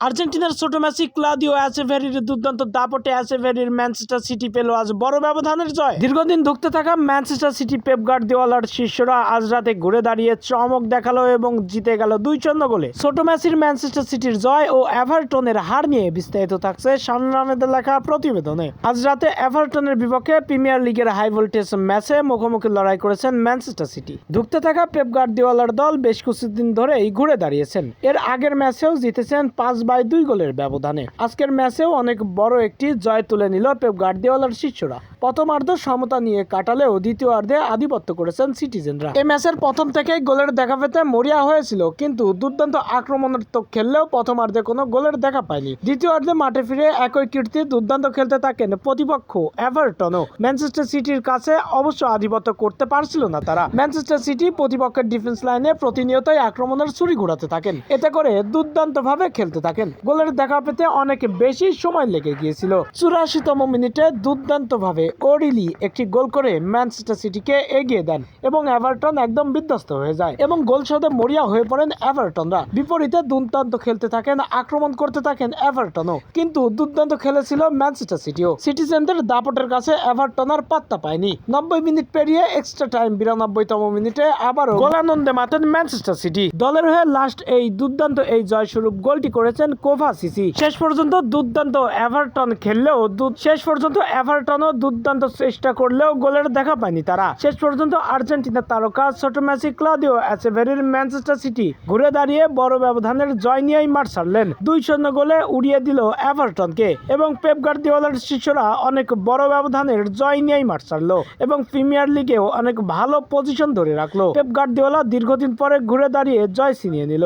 আর্জেন্টিনার ছোট ম্যাচে ক্লাদিও অ্যাসেভেরির দুর্দান্ত দাপটে অ্যাসেভেরির ম্যানচেস্টার সিটি পেল আজ বড় ব্যবধানের জয়। দীর্ঘদিন ধুঁকতে থাকা ম্যানচেস্টার সিটি পেপ গার্দিওয়ালার শিষ্যরা আজ রাতে ঘুরে দাঁড়িয়ে চমক দেখাল এবং জিতে গেল দুই শূন্য গোলে। ছোট ম্যাচের ম্যানচেস্টার সিটির জয় ও এভারটনের হার নিয়ে বিস্তারিত থাকছে শামীম আহমেদের লেখা প্রতিবেদনে। আজ রাতে এভারটনের বিপক্ষে প্রিমিয়ার লিগের হাই ভোল্টেজ ম্যাচে মুখোমুখি লড়াই করেছেন ম্যানচেস্টার সিটি। ধুঁকতে থাকা পেপ গার্দিওয়ালার দল বেশ কিছুদিন ধরেই ঘুরে দাঁড়িয়েছেন। এর আগের ম্যাচেও জিতেছেন পাঁচ বাই দুই গোলের ব্যবধানে। আজকের ম্যাচেও অনেক বড় একটি জয় তুলে নিল পেপ গার্দিওয়ালার শিষ্যরা। প্রথমার্ধ সমতা নিয়ে কাটালেও দ্বিতীয়ার্ধে আধিপত্য করেছেন সিটিজেনরা। এই ম্যাচের প্রথম থেকেই গোলের দেখা পেতে মরিয়া হয়েছিল, কিন্তু দুর্দান্ত আক্রমণাত্মক খেললেও প্রথমার্ধে কোনো গোলের দেখা পায়নি। দ্বিতীয়ার্ধে মাঠে ফিরে একই কীর্তি দুর্দান্ত খেলতে থাকেন প্রতিপক্ষ এভারটনও। ম্যানচেস্টার সিটির কাছে অবশ্য আধিপত্য করতে পারছিল না তারা। ম্যানচেস্টার সিটি প্রতিপক্ষের ডিফেন্স লাইনে প্রতিনিয়তই আক্রমণের ছুরি ঘোরাতে থাকেন। এতে করে দুর্দান্তভাবে খেলতে থাকেন। গোলের দেখা পেতে অনেক বেশি সময় লেগে গিয়েছিল। চুরাশিতম মিনিটে দুর্দান্তভাবে ওরিলি একটি গোল করে ম্যানচেস্টার সিটিকে এগিয়ে দেন এবং এভারটন একদম বিধ্বস্ত হয়ে যায় এবং গোল শোধে মরিয়া হয়ে পড়েন এভারটনরা। বিপরীতে দুর্দান্ত খেলতে থাকেন, আক্রমণ করতে থাকেন এভারটনও। কিন্তু দুর্দান্ত খেলেছিল ম্যানচেস্টার সিটিও। সিটিজেনদের দাপটের কাছে এভারটন আর পাত্তা পায়নি। নব্বই মিনিট পেরিয়ে এক্সট্রা টাইম বিরানব্বইতম মিনিটে আবারও গোলানন্দে মাতেন ম্যানচেস্টার সিটি। দলের হয়ে লাস্ট এই দুর্দান্ত এই জয়স্বরূপ গোলটি করেছেন কোভা সিসি শেষ পর্যন্ত দুর্দান্ত এভারটন খেললেও শেষ পর্যন্ত এভারটনও দুর্দান্ত চেষ্টা করলেও গোলের দেখা পায়নি তারা। শেষ পর্যন্ত আর্জেন্টিনার তারকা ছোট ম্যাচে ক্লাদিও অ্যাসেভেরির ম্যানচেস্টার সিটি ঘুরে দাঁড়িয়ে বড় ব্যবধানের জয় নিয়েই মাঠ ছাড়লেন। দুই শূন্য গোলে উড়িয়ে দিল এভারটনকে এবং পেপ গার্দিওলার শিষ্যরা অনেক বড় ব্যবধানের জয় নিয়েই মাঠ ছাড়লো এবং প্রিমিয়ার লিগেও অনেক ভালো পজিশন ধরে রাখল। পেপ গার্দিওলা দীর্ঘদিন পরে ঘুরে দাঁড়িয়ে জয় ছিনিয়ে নিল।